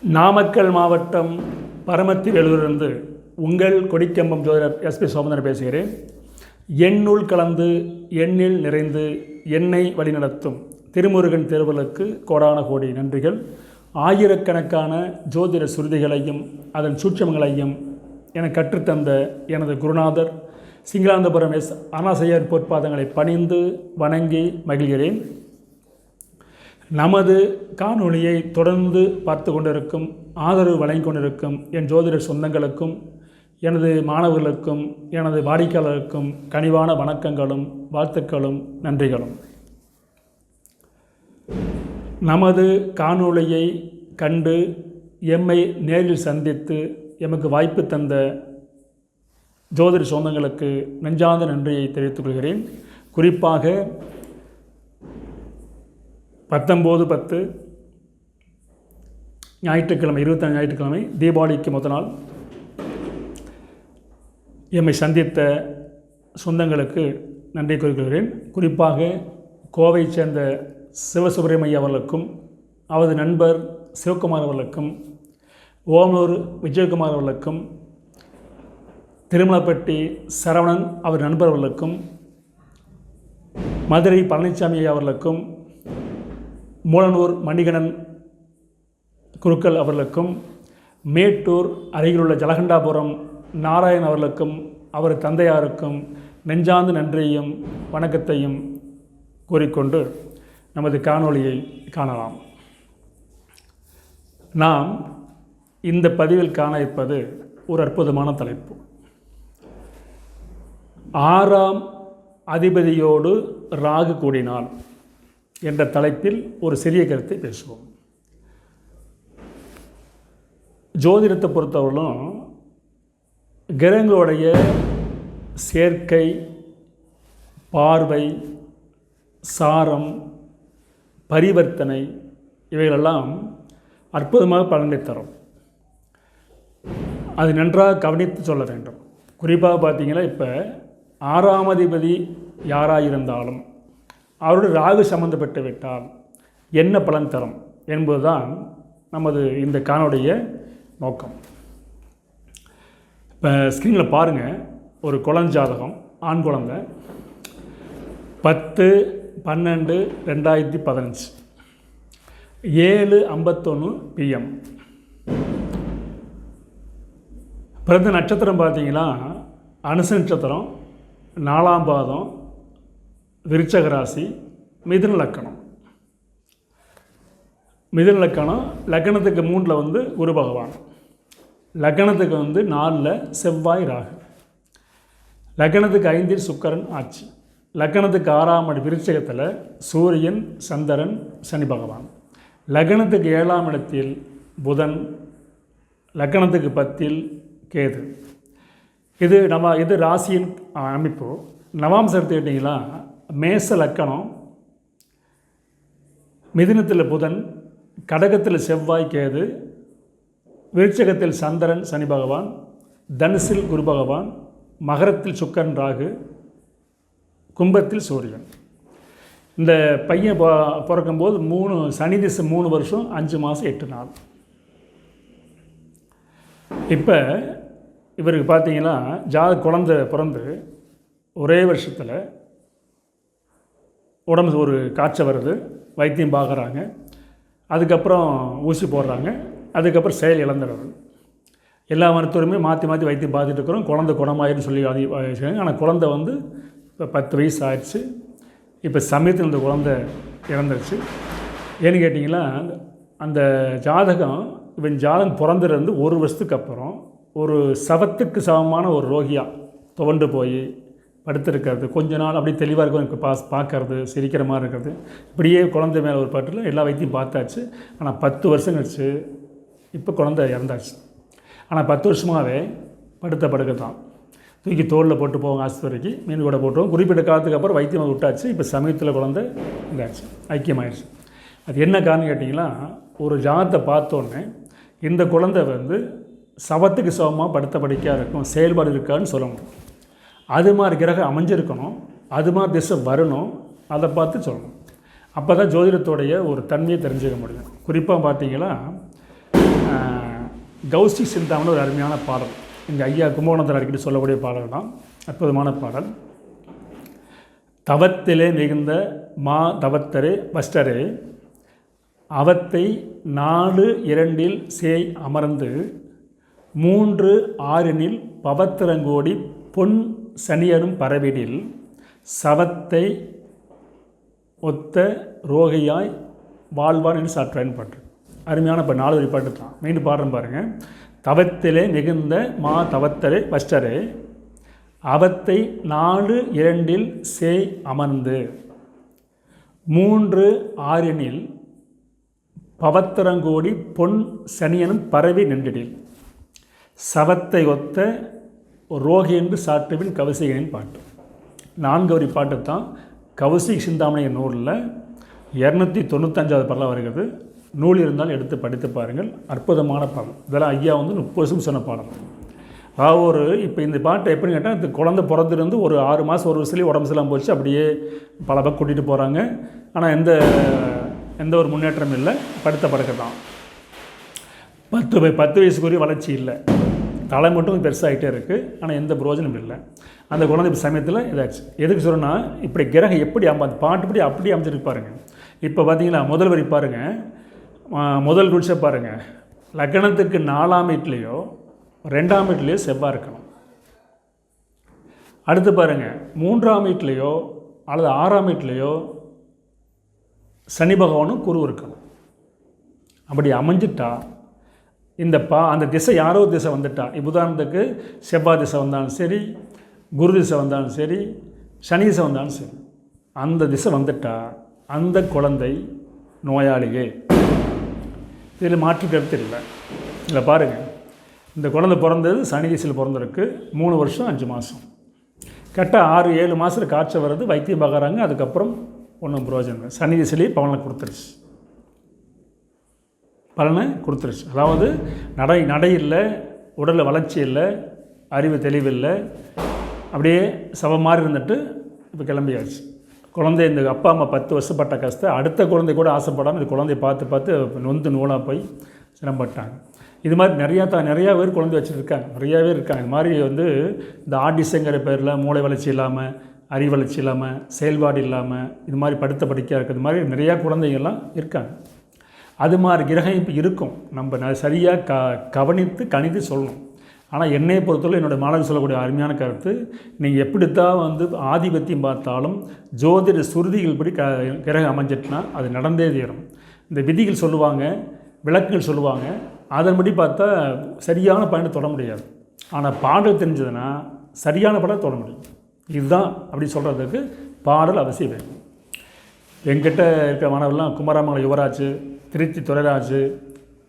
நாமக்கல் மாவட்டம் பரமத்தி வேலூரிலிருந்து உங்கள் கொடிக்கம்பம் ஜோதிடர் எஸ்பி சோமந்தன் பேசுகிறேன். எண்ணுள் கலந்து எண்ணில் நிறைந்து எண்ணெய் வழிநடத்தும் திருமுருகன் தேர்வலுக்கு கோடான கோடி நன்றிகள். ஆயிரக்கணக்கான ஜோதிட சுருதிகளையும் அதன் சூட்சமங்களையும் என கற்றுத்தந்த எனது குருநாதர் சிங்களாந்தபுரம் எஸ் அனாசையர் பொற்பாதங்களை பணிந்து வணங்கி மகிழ்கிறேன். நமது காணொளியை தொடர்ந்து பார்த்து கொண்டிருக்கும் ஆதரவு வழங்கி கொண்டிருக்கும் என் ஜோதிடர் சொந்தங்களுக்கும் எனது மாணவர்களுக்கும் எனது வாடிக்கையாளருக்கும் கனிவான வணக்கங்களும் வாழ்த்துக்களும் நன்றிகளும். நமது காணொளியை கண்டு எம்மை நேரில் சந்தித்து எமக்கு வாய்ப்பு தந்த ஜோதிட சொந்தங்களுக்கு நெஞ்சார்ந்த நன்றியை தெரிவித்துக் கொள்கிறேன். குறிப்பாக பத்தொம்போது பத்து ஞாயிற்றுக்கிழமை இருபத்தஞ்சு ஞாயிற்றுக்கிழமை தீபாவளிக்கு முத நாள் எம்மை சந்தித்த சொந்தங்களுக்கு நன்றி கூறுகிறேன். குறிப்பாக கோவை சேர்ந்த சிவசுப்பிரமணிய அவர்களுக்கும் அவரது நண்பர் சிவகுமார் அவர்களுக்கும் ஓமலூர் விஜயகுமார் அவர்களுக்கும் திருமலப்பட்டி சரவணன் அவர் நண்பர் அவர்களுக்கும் மதுரை பழனிசாமி அவர்களுக்கும் மூலனூர் மணிகணன் குருக்கள் அவர்களுக்கும் மேட்டூர் அருகிலுள்ள ஜலகண்டாபுரம் நாராயண் அவர்களுக்கும் அவர் தந்தையாருக்கும் நெஞ்சாந்து நன்றியையும் வணக்கத்தையும் கூறிக்கொண்டு நமது காணொளியை காணலாம். நாம் இந்த பதிவில் காண இருப்பது ஒரு அற்புதமான தலைப்பு. ஆறாம் அதிபதியோடு ராகு கூடினான் என்ற தலைப்பில் ஒரு சிறிய கருத்தை பேசுவோம். ஜோதிடத்தை பொறுத்தவரையிலும் கிரகங்களுடைய சேர்க்கை பார்வை சாரம் பரிவர்த்தனை இவைகளெல்லாம் அற்புதமாக பலனை தரும். அது நன்றாக கவனித்து சொல்ல வேண்டும். குறிப்பாக பார்த்தீங்கன்னா இப்போ ஆறாம் அதிபதி யாராக இருந்தாலும் அவருடைய ராகு சம்மந்தப்பட்டு விட்டால் என்ன பலன் தரும் என்பதுதான் நமது இந்த காணொடைய நோக்கம். இப்போ ஸ்க்ரீனில் பாருங்கள் ஒரு குழஞ்சாதகம் ஆண் குழந்தை. பத்து பன்னெண்டு ரெண்டாயிரத்தி பதினஞ்சு. ஏழு ஐம்பத்தொன்று பிஎம் பிறந்த நட்சத்திரம் பார்த்தீங்கன்னா அனுச நட்சத்திரம் நாலாம் பாதம் விருச்சக ராசி மிதுன லக்கணம். மிதுன லக்கணம் லக்கணத்துக்கு மூணில் வந்து குரு பகவான். லக்கணத்துக்கு வந்து நாலில் செவ்வாய் ராகு. லக்கணத்துக்கு ஐந்தில் சுக்கரன் ஆட்சி. லக்கணத்துக்கு ஆறாம் அடி விருச்சகத்தில் சூரியன் சந்திரன் சனி பகவான். லக்கணத்துக்கு ஏழாம் இடத்தில் புதன் லக்கணத்துக்கு பத்தில் கேது. இது நம்ம இது ராசியின் அமைப்பு. நவாம்சம் எடுத்துக்கிட்டிங்களா? மேச லக்கணம் மிதினத்தில் புதன் கடகத்தில் செவ்வாய் கேது விருச்சகத்தில் சந்திரன் சனி பகவான் தனுசில் குரு பகவான் மகரத்தில் சுக்கரன் ராகு கும்பத்தில் சூரியன். இந்த பையன் பிறக்கும்போது மூணு சனி திசை மூணு வருஷம் அஞ்சு மாதம் எட்டு நாள். இப்போ இவருக்கு பார்த்தீங்கன்னா ஜாத குழந்த பிறந்து ஒரே வருஷத்தில் உடம்பு ஒரு காய்ச்சல் வருது வைத்தியம் பார்க்குறாங்க. அதுக்கப்புறம் ஊசி போடுறாங்க. அதுக்கப்புறம் செயல் இழந்துடுறது எல்லா மருத்துவருமே மாற்றி மாற்றி வைத்தியம் பார்த்துட்டு இருக்கிறோம். குழந்தை குணமாயிருன்னு சொல்லி அது ஆனால் குழந்தை வந்து இப்போ பத்து வயசு ஆயிடுச்சு. இப்போ சமயத்தில் இந்த குழந்தை இறந்துருச்சு. ஏன்னு கேட்டிங்கன்னா அந்த ஜாதகம் இவன் ஜாதகம் பிறந்துருந்து ஒரு வருஷத்துக்கு அப்புறம் ஒரு சவத்துக்கு சமமான ஒரு ரோகியாக துவண்டு போய் படுத்திருக்கிறது. கொஞ்ச நாள் அப்படியே தெளிவாக இருக்கும் எனக்கு பாஸ் பார்க்கறது சிரிக்கிற மாதிரி இருக்கிறது. இப்படியே குழந்தை மேலே ஒரு பாட்டில் எல்லா வைத்தியம் பார்த்தாச்சு. ஆனால் பத்து வருஷம் கழிச்சு இப்போ குழந்தை இறந்தாச்சு. ஆனால் பத்து வருஷமாகவே படுத்த படுக்க தான். தூக்கி தோளில் போட்டு போவாங்க ஆஸ்பத்திரிக்கு மீன் கூட போட்டுவோம் குறிப்பிட்ட காலத்துக்கு அப்புறம் வைத்தியம் விட்டாச்சு. இப்போ சமயத்தில் குழந்தை இதாச்சு ஐக்கியமாயிடுச்சு அது என்ன காரணம் கேட்டிங்கன்னா ஒரு ஜாதத்தை பார்த்தோன்னே இந்த குழந்தை வந்து சவத்துக்கு சமமாக படுத்த படிக்கையாக இருக்கும் செயல்பாடு இருக்கான்னு சொல்ல முடியும் அது மாதிரி கிரகம் அமைஞ்சிருக்கணும் அது மாதிரி திசை வரணும் அதை பார்த்து சொல்லணும். அப்போ தான் ஜோதிடத்தோடைய ஒரு தன்மையை தெரிஞ்சுக்க முடியும். குறிப்பாக பார்த்தீங்கன்னா கௌசி சிந்தாமன் ஒரு அருமையான பாடல். எங்கள் ஐயா கும்பகோணத்தில் அடிக்கடி சொல்லக்கூடிய பாடல் தான். அற்புதமான பாடல். தவத்திலே மிகுந்த மா தவத்தரே பஸ்டரே அவத்தை நாலு இரண்டில் சேய் அமர்ந்து மூன்று ஆறினில் பவத்திரங்கோடி பொன் சனியரும் பரவிடில் சவத்தை ஒத்த ரோகையாய் வாழ்வார் என்று சாற்றாயின் பாட்டு அருமையான இப்போ நாலு வரி பாட்டு தான். மீண்டும் பாடுறேன் பாருங்கள் தவத்திலே மிகுந்த மா தவத்தரே வஸ்டரே அவத்தை நாலு இரண்டில் சே அமர்ந்து. மூன்று ஆறினில் பவத்திரங்கோடி பொன் சனியனும் பரவி நின்றிடில். சவத்தை ஒத்த ரோகி என்று சாட்டுவின் கவசிகனின் பாட்டு. நான்கு வரி பாட்டு தான் கவிசை சிந்தாமணி நூலில் இரநூத்தி தொண்ணூத்தஞ்சாவது பாடலாக வருகிறது. நூல் இருந்தால் எடுத்து படித்து பாருங்கள். அற்புதமான பாடம் இதெல்லாம் ஐயா வந்து முப்பது வருஷம் சொன்ன பாடம் அதாவது ஒரு இப்போ இந்த பாட்டு எப்படின்னு கேட்டால் இந்த குழந்தை பிறந்திருந்து ஒரு ஆறு மாதம் ஒரு வருஷத்துலேயே உடம்பு சரியில்லாமல் போச்சு. அப்படியே பல பக்கம் கூட்டிகிட்டு போகிறாங்க ஆனால் எந்த எந்த ஒரு முன்னேற்றமும் இல்லை. படுத்த படுக்க தான் பத்து பத்து வயசுக்குரிய வளர்ச்சி இல்லை. தலை மட்டும் பெருசாகிட்டே இருக்குது ஆனால் எந்த பிரயோஜனமும் இல்லை. அந்த குழந்தை இப்போ சமயத்தில் இதாச்சு. எதுக்கு சொல்கிறேன்னா இப்படி கிரகம் எப்படி அம்ப அந்த பாட்டுப்படி அப்படியே அமைச்சிருக்கு பாருங்க. இப்போ பார்த்தீங்களா முதல் வரி பாருங்கள் முதல் ரூல்ஸை பாருங்கள் லக்னத்துக்கு நாலாம் வீட்லேயோ ரெண்டாம் வீட்லேயோ செவ்வாய் இருக்கணும். அடுத்து பாருங்கள் மூன்றாம் வீட்லேயோ அல்லது ஆறாம் வீட்லேயோ சனி பகவானும் குரு இருக்கணும். அப்படி அமைஞ்சிட்டா இந்த பா அந்த திசை யாரோ ஒரு திசை வந்துட்டா. இப்போ உதாரணத்துக்கு செவ்வாய் திசை வந்தாலும் சரி குரு திசை வந்தாலும் சரி சனி திசை வந்தாலும் சரி. அந்த திசை வந்துட்டா அந்த குழந்தை நோயாளியே. இதில் மாற்று கருத்து இல்லை. இதில் பாருங்கள் இந்த குழந்தை பிறந்தது சனி திசையில் பிறந்திருக்கு. மூணு வருஷம் அஞ்சு மாதம் கரெக்டாக ஆறு ஏழு மாதத்தில் காய்ச்சல் வருது வைத்தியம் பார்க்குறாங்க அதுக்கப்புறம் ஒன்றும் பிரயோஜனம் இல்லை. சனி திசையிலேயே பவனை கொடுத்துருச்சு. பலனை கொடுத்துருச்சு. அதாவது நடை நடை இல்லை உடலில் வளர்ச்சி இல்லை அறிவு தெளிவில்லை அப்படியே சவ மாதிரி இருந்துட்டு இப்போ கிளம்பியாச்சு. குழந்தை இந்த அப்பா அம்மா பத்து வருஷப்பட்ட கஷ்டம். அடுத்த குழந்தை கூட ஆசைப்படாமல் இந்த குழந்தைய பார்த்து பார்த்து நொந்து நூலாக போய் சிரமப்பட்டாங்க. இது மாதிரி நிறையா தான் நிறையா பேர் குழந்தை வச்சுருக்காங்க. நிறையா பேர் இருக்காங்க. இது மாதிரி வந்து இந்த ஆர்டிசங்கிற பேரில் மூளை வளர்ச்சி இல்லாமல் அறிவளர்ச்சி இல்லாமல் செயல்பாடு இல்லாமல் இது மாதிரி படுத்த படிக்க இருக்கிறது மாதிரி நிறையா குழந்தைங்கள்லாம் இருக்காங்க. அது மாதிரி கிரகம் இப்போ இருக்கும். நம்ம ந சரியாக க கவனித்து கணித்து சொல்லணும். ஆனால் என்னை பொறுத்தவரை என்னோட மாணவர் சொல்லக்கூடிய அருமையான கருத்து நீங்கள் எப்படித்தான் வந்து ஆதிபத்தியம் பார்த்தாலும் ஜோதிட சுருதிகள் படி க கிரகம் அமைஞ்சிட்டுனா அது நடந்தே தீரும். இந்த விதிகள் சொல்லுவாங்க விளக்குகள் சொல்லுவாங்க அதன்படி பார்த்தா சரியான பயனை தொட முடியாது. ஆனால் பாடல் தெரிஞ்சதுன்னா சரியான படம் தொட முடியும். இதுதான் அப்படி சொல்கிறதுக்கு பாடல் அவசியம். வேணும் எங்கிட்ட இருக்கிற மாணவர்கள்லாம் குமாரமங்கலம் யுவராஜ் திருச்சி துரைராஜு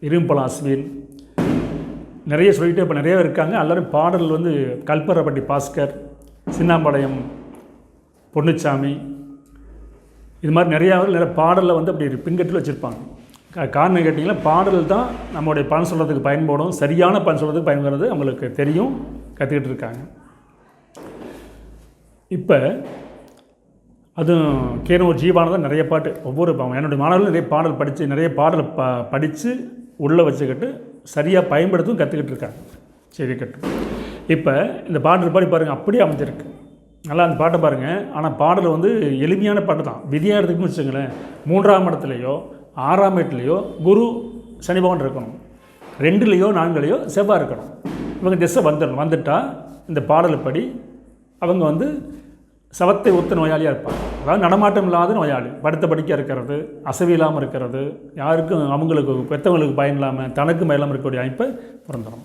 இரும்பலம் நிறைய சொல்லிட்டு இப்போ நிறைய இருக்காங்க. எல்லோரும் பாடல் வந்து கல்பரப்பட்டி பாஸ்கர் சின்னாம்பாளையம் பொன்னுச்சாமி இது மாதிரி நிறையா பேர் நிறைய பாடலில் வந்து அப்படி பின்கட்டில் வச்சுருப்பாங்க. காரணம் கேட்டிங்கன்னா பாடல் தான் நம்மளுடைய பலன் சொல்கிறதுக்கு பயன்படும். சரியான பலன் சொல்கிறதுக்கு பயன்படுறது அவங்களுக்கு தெரியும் கற்றுக்கிட்டு இருக்காங்க. இப்போ அதுவும் கேனோ ஜீவானதான் நிறைய பாட்டு ஒவ்வொரு என்னுடைய மாணவர்கள் நிறைய பாடல் படித்து நிறைய பாடல் ப படித்து உள்ளே வச்சுக்கிட்டு சரியாக பயன்படுத்தும் கற்றுக்கிட்டு இருக்காங்க. சரி கட்டு இப்போ இந்த பாடல் பாடி பாருங்கள் அப்படியே அமைஞ்சிருக்கு. நல்லா அந்த பாட்டை பாருங்கள் ஆனால் பாடல் வந்து எளிமையான பாட்டு தான். விதியாக எடுத்துக்கணும்னு வச்சுங்களேன் மூன்றாம் இடத்துலையோ ஆறாம் இடத்துலையோ குரு சனி பகவான் இருக்கணும். ரெண்டுலேயோ நான்குலேயோ செவ்வாய் இருக்கணும். இவங்க திசை வந்துடணும். வந்துட்டால் இந்த பாடலை படி அவங்க வந்து சவத்தை ஒத்த நோயாளியாக இருப்பாங்க. அதாவது நடமாட்டம் இல்லாத நோயாளி. படுத்த படிக்க இருக்கிறது அசைவு இல்லாமல் இருக்கிறது யாருக்கும் அவங்களுக்கு பெற்றவங்களுக்கு பயன் இல்லாமல் தனக்கு மேலாமல் இருக்கக்கூடிய அமைப்பை பிறந்துடும்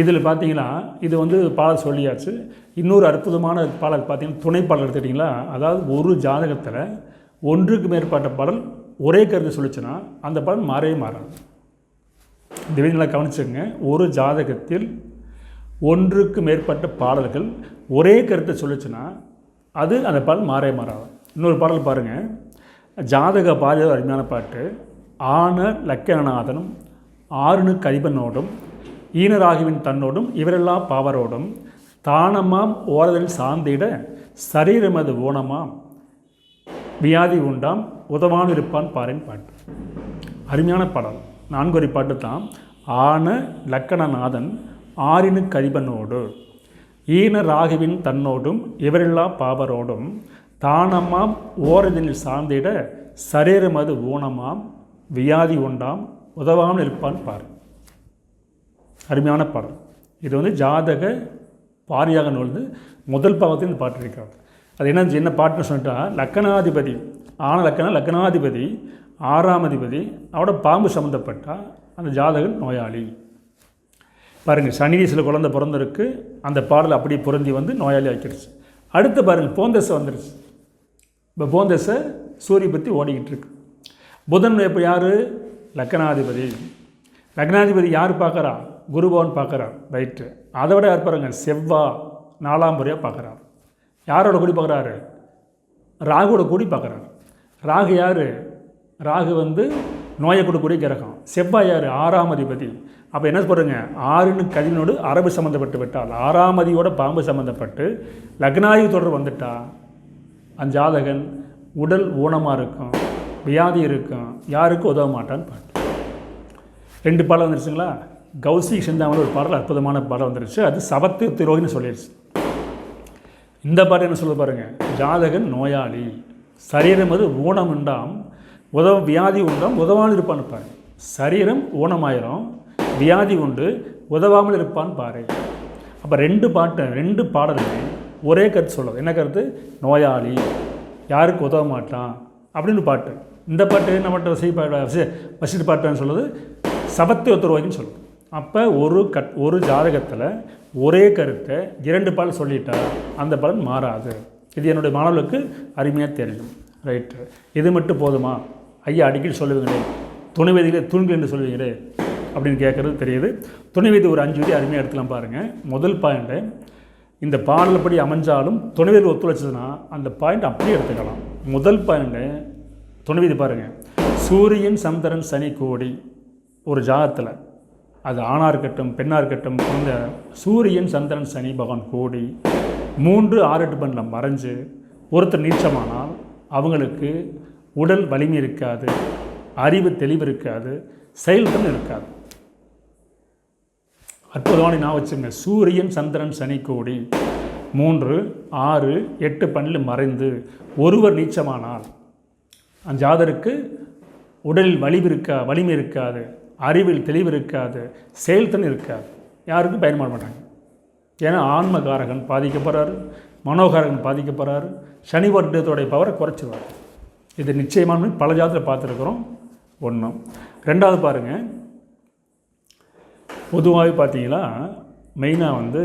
இதில் பார்த்தீங்கன்னா இது வந்து பாடல் சொல்லியாச்சு. இன்னொரு அற்புதமான பாடல் பார்த்தீங்கன்னா துணை பாடல் எடுத்துட்டிங்களா அதாவது ஒரு ஜாதகத்தில் ஒன்றுக்கு மேற்பட்ட பாடல் ஒரே கருத்து சொல்லிச்சுன்னா அந்த பாடல் மாறவே மாறாது. திடீர்னு கவனிச்சுங்க ஒரு ஜாதகத்தில் ஒன்றுக்கு மேற்பட்ட பாடல்கள் ஒரே கருத்தை சொல்லுச்சுன்னா அது அந்த பாடல் மாறே மாறாது. இன்னொரு பாடல் பாருங்கள் ஜாதக பாஜக அருமையான பாட்டு. ஆன லக்கணநாதனும் ஆறுனு கதிபனோடும் ஈனராகுவின் தன்னோடும் இவரெல்லாம் பாவரோடும் தானமாம் ஓரதில் சார்ந்திட சரீரமது ஊனமாம் வியாதி உண்டாம் உதவான் இருப்பான் பாரின் பாட்டு. அருமையான பாடல். நான்குவரி பாட்டு தான். ஆன லக்கணநாதன் ஆறினு கதிபனோடு ஈன ராகுவின் தன்னோடும் இவரெல்லாம் பாவரோடும் தானமாம் ஓரதினில் சார்ந்திட சரீரமது ஊனமாம் வியாதி உண்டாம் உதவாமல் இருப்பான் பார். அருமையான பாடல். இது வந்து ஜாதக பாரியாக நூல் முதல் பாகத்தில் இந்த பாட்டு இருக்கிறது. அது என்ன என்ன பாட்டுன்னு சொல்லிட்டா லக்கணாதிபதி ஆன லக்கண லக்கணாதிபதி ஆறாம் அதிபதி அவரோட பாம்பு சம்மந்தப்பட்டால் அந்த ஜாதகன் நோயாளி. பாருங்கள் சனி சில குழந்தை பிறந்திருக்கு. அந்த பாடல் அப்படியே பொருந்தி வந்து நோயாளி ஆக்கிடுச்சு. அடுத்து பாருங்கள் போந்தசை வந்துடுச்சு இப்போ போந்தசை சூரிய பற்றி ஓடிக்கிட்டு இருக்கு. புதன் இப்போ யார்? லக்னாதிபதி லக்னாதிபதி யார் பார்க்குறா குருபவன் பார்க்குறார் ரைட்டு அதை விட யார் பாருங்க செவ்வா நாலாம் முறையாக பார்க்குறார் யாரோட கூடி பார்க்குறாரு ராகுவோட கூடி பார்க்குறாரு ராகு யார்? ராகு வந்து நோயை கொடுக்கக்கூடிய கிரகம். செவ்வாய் ஆறு ஆறாம் அதிபதி. அப்போ என்ன சொல்கிறேங்க ஆறுன்னு கதினோடு அரபு சம்மந்தப்பட்டு விட்டால் ஆறாம் அதியோட பாம்பு சம்மந்தப்பட்டு லக்னாயு தொடர் வந்துட்டா அந்த ஜாதகன் உடல் ஊனமாக இருக்கும் வியாதி இருக்கும் யாருக்கும் உதவ மாட்டான்னு பாட்டு ரெண்டு பாடம் வந்துருச்சுங்களா? கௌசி சிந்தாமல் ஒரு பாடல் அற்புதமான பாடம் வந்துருச்சு. அது சபத்து திரோகின்னு சொல்லிடுச்சு இந்த பாட்டு என்ன சொல்ல பாருங்கள் ஜாதகன் நோயாளி. சரீரம் அது ஊனம் உண்டாம் உதவ வியாதி உண்டாம் உதவாமல் இருப்பான்னு பாரு. சரீரம் ஊனமாயிரும். வியாதி உண்டு. உதவாமல் இருப்பான்னு பாரு. அப்போ ரெண்டு பாட்டு ரெண்டு பாடலுமே ஒரே கருத்து சொல்லுது. என்ன கருத்து? நோயாளி. யாருக்கு உதவ மாட்டான்? அப்படின்னு பாட்டு. இந்த பாட்டு என்ன பாட்டு வசி பாட்டு வசிட்டு பாட்டுன்னு சொல்லுது? சபத்தை ஒத்துருவாய்க்குன்னு சொல்லுது. அப்போ ஒரு கட் ஒரு ஜாதகத்தில் ஒரே கருத்தை இரண்டு பால் சொல்லிட்டா அந்த பலன் மாறாது. இது என்னுடைய மாணவர்களுக்கு அருமையாக தெரியும். ரைட்டு இது மட்டும் போதுமா? ஐயா அடிக்கடி சொல்லுவீங்களே துணை தூண்கள் என்று சொல்லுவீங்களே அப்படின்னு கேட்குறது தெரியுது. துணைவேதி ஒரு அஞ்சு விதி அருமையாக எடுத்துக்கலாம் பாருங்கள் முதல் பாயிண்ட்டு இந்த பாடல்படி அமைஞ்சாலும் துணைவேதி ஒத்துழைச்சதுன்னா அந்த பாயிண்ட் அப்படியே எடுத்துக்கலாம். முதல் பாயிண்ட்டு துணைவேதி பாருங்கள் சூரியன் சந்திரன் சனி கோடி ஒரு ஜாகத்தில் அது ஆணாக இருக்கட்டும் பெண்ணாக இருக்கட்டும் இந்த சூரியன் சந்திரன் சனி பகவான் கோடி மூன்று ஆறு எட்டு பண்ணில் மறைஞ்சு ஒருத்தர் நீச்சமானால் அவங்களுக்கு உடல் வலிமை இருக்காது அறிவு தெளிவு இருக்காது செயல்திறன் இருக்காது. அற்புதமான நான் வச்சுங்க. சூரியன் சந்திரன் சனி கோடி. மூன்று ஆறு எட்டு பண்ணில் மறைந்து ஒருவர் நீச்சமானால் அந்த ஜாதருக்கு உடலில் வலிவு இருக்கா வலிமை இருக்காது அறிவில் தெளிவு இருக்காது செயல்திறன் இருக்காது. யாருக்கும் பயன்பட மாட்டாங்க? ஏன்னா ஆன்மகாரகன் பாதிக்கப்படுறாரு. மனோகாரகன் பாதிக்கப்படுறாரு சனி வர்க்கத்தோடைய பவரை குறைச்சிடுவார் இது நிச்சயமான பல ஜாதத்தில் பார்த்துருக்குறோம். ஒன்றும் ரெண்டாவது பாருங்கள் பொதுவாகவே பார்த்தீங்கன்னா மெயினாக வந்து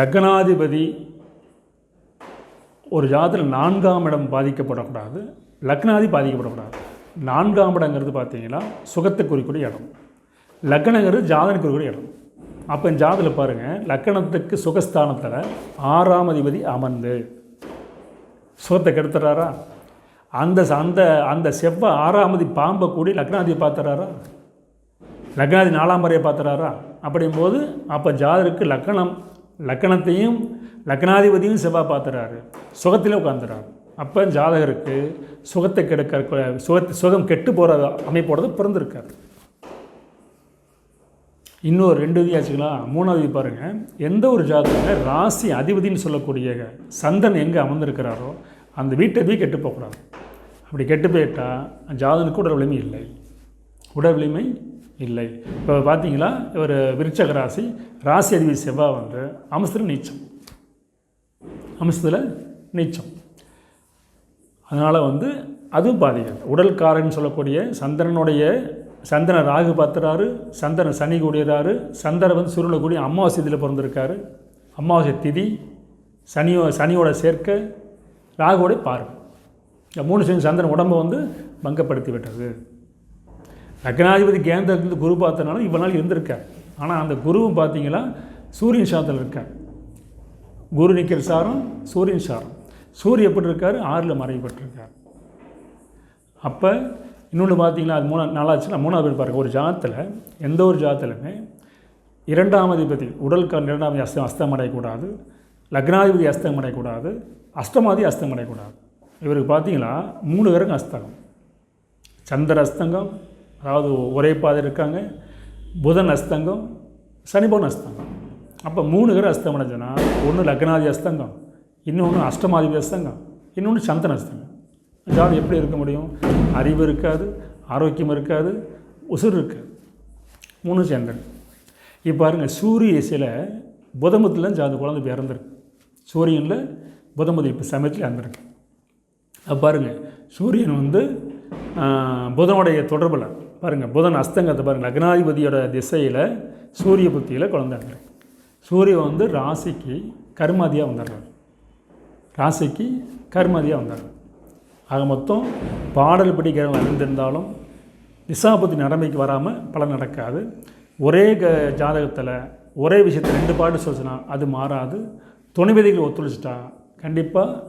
லக்னாதிபதி ஒரு ஜாதத்தில் நான்காம் இடம் பாதிக்கப்படக்கூடாது. லக்னாதி பாதிக்கப்படக்கூடாது. நான்காம் இடங்கிறது பார்த்தீங்கன்னா சுகத்தை குறிக்கூடிய இடம். லக்னங்கிறது ஜாதனை குறிக்கூடிய இடம். அப்போ ஜாதில் பாருங்கள் லக்கணத்துக்கு சுகஸ்தானத்தில் ஆறாம் அதிபதி அமர்ந்து. சுகத்தை கெடுத்துறாரா? அந்த அந்த அந்த செவ்வாய் ஆறாமதி பாம்பை கூடி லக்னாதிபதி பார்த்துறாரா? லக்னாதி நாலாம் முறையை பார்த்துறாரா? அப்படிங்கும்போது அப்போ ஜாதருக்கு லக்கணம் லக்கணத்தையும் லக்னாதிபதியும் செவ்வாய் பார்த்துறாரு. சுகத்திலே உட்காந்துறாரு அப்போ ஜாதகருக்கு சுகத்தை கெடுக்க சுகத்தை சுகம் கெட்டு போகிற அமைப்போடது பிறந்திருக்காரு. இன்னொரு ரெண்டு விதியாச்சுக்கலாம் மூணாவது பாருங்கள் எந்த ஒரு ஜாதகத்தில் ராசி அதிபதினு சொல்லக்கூடிய சந்தன் எங்கே அமர்ந்திருக்கிறாரோ அந்த வீட்டை போய் கெட்டு போகக்கூடாது. அப்படி கெட்டு போயிட்டால் ஜாதகனுக்கு உடல் வலிமை இல்லை. உடல் வலிமை இல்லை. இப்போ பார்த்தீங்களா ஒரு விருச்சக ராசி ராசி அதிபதி செவ்வாய் வந்து அம்சத்தில் நீச்சம். அம்சத்தில் நீச்சம். அதனால் வந்து அதுவும் பாதிக்காது. உடல்காரன்னு சொல்லக்கூடிய சந்திரனுடைய சந்திரன் ராகு பார்த்துறாரு சந்திரன் சனி கூடியறாரு சந்திரன் வந்து சுருளை கூடிய அமாவாசை இதில் பிறந்திருக்காரு. அமாவாசை திதி சனியோ சனியோட சேர்க்க ராகுவோட பார்வை. இந்த மூணு சனி சந்திரன் உடம்பை வந்து பங்கப்படுத்தி விட்டது லக்னாதிபதி கேந்திரத்துலேருந்து குரு பார்த்தனால இவ்வளோ நாள் இருந்திருக்கார். ஆனால் அந்த குருவும் பார்த்தீங்கன்னா சூரியன் சாரத்தில் இருக்கார். குரு நிற்கிற சாரம் சூரியன் சாரம். சூரியன் எப்படி இருக்கார்? ஆறில் மறைப்பட்டிருக்கார் அப்போ இன்னொன்று பார்த்தீங்கன்னா அது மூணா நாளாச்சுன்னா மூணாவது பேர் பாருங்கள் ஒரு ஜாத்தில் எந்த ஒரு ஜாத்திலுமே இரண்டாம் அதிபதி உடல் கார் இரண்டாம் அஸ்தம் அஸ்தம் அடையக்கூடாது. லக்னாதிபதி அஸ்தம் அடையக்கூடாது. அஷ்டமாதி அஸ்தம் அடையக்கூடாது. இவருக்கு பார்த்தீங்களா மூணு பேருக்கும் அஸ்தகம். சந்திர அஸ்தங்கம் அதாவது ஒரே பாதை இருக்காங்க. புதன் அஸ்தங்கம் சனிபவன் அஸ்தங்கம். அப்போ மூணு பேர் அஸ்தம் அடைஞ்சுன்னா ஒன்று லக்னாதி அஸ்தங்கம் இன்னொன்று அஷ்டமாதிபதி அஸ்தங்கம் இன்னொன்று சந்தன அஸ்தங்கம். ஜாதி எப்படி இருக்க முடியும்? அறிவு இருக்காது ஆரோக்கியம் இருக்காது உசுர் இருக்காது. மூணு சேர்ந்தது இப்போ பாருங்கள் சூரிய இசையில் புதமத்தில் ஜாது குழந்தை இப்போ இறந்துருக்கு சூரியனில் புதமதி இப்போ சமயத்தில் இறந்துருக்கு. அப்போ பாருங்கள் சூரியன் வந்து புதனுடைய தொடர்பில் பாருங்கள் புதன் அஸ்தங்கத்தை பாருங்கள் லக்னாதிபதியோட திசையில் சூரிய புத்தியில் குழந்தை இறந்துருக்கு. சூரியன் வந்து ராசிக்கு கர்மாதியாக வந்துடுறாரு. ராசிக்கு கர்மாதியாக வந்துடுறாரு. ஆக மொத்தம் பாடல் படிக்கிறவங்க அறிந்திருந்தாலும் நிசாபத்தி நடமைக்கு வராமல் பலன் நடக்காது. ஒரே க ஜாதகத்தில் ஒரே விஷயத்தை ரெண்டு பாட்டு சொல்லிச்சுன்னா அது மாறாது. துணைவிதிகள் ஒத்துழைச்சிட்டா கண்டிப்பாக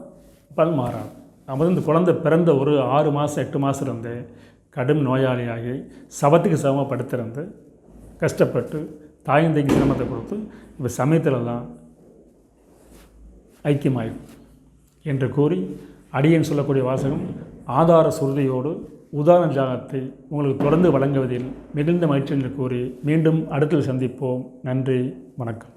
பலன் மாறாது. நம்ம இந்த குழந்தை பிறந்த ஒரு ஆறு மாதம் எட்டு மாதம் இருந்து கடும் நோயாளியாகி சவத்துக்கு சமமாக படுத்திருந்து கஷ்டப்பட்டு தாயந்தைக்கு சிரமத்தை கொடுத்து இப்போ சமயத்திலலாம் ஐக்கியமாயிடும் என்று கூறி அடியன் சொல்லக்கூடிய வாசகம் ஆதார சுருதியோடு உதாரண ஜாகத்தை உங்களுக்கு தொடர்ந்து வழங்குவதில் மிகுந்த மகிழ்ச்சி என்று கூறி மீண்டும் அடுத்தது சந்திப்போம். நன்றி வணக்கம்.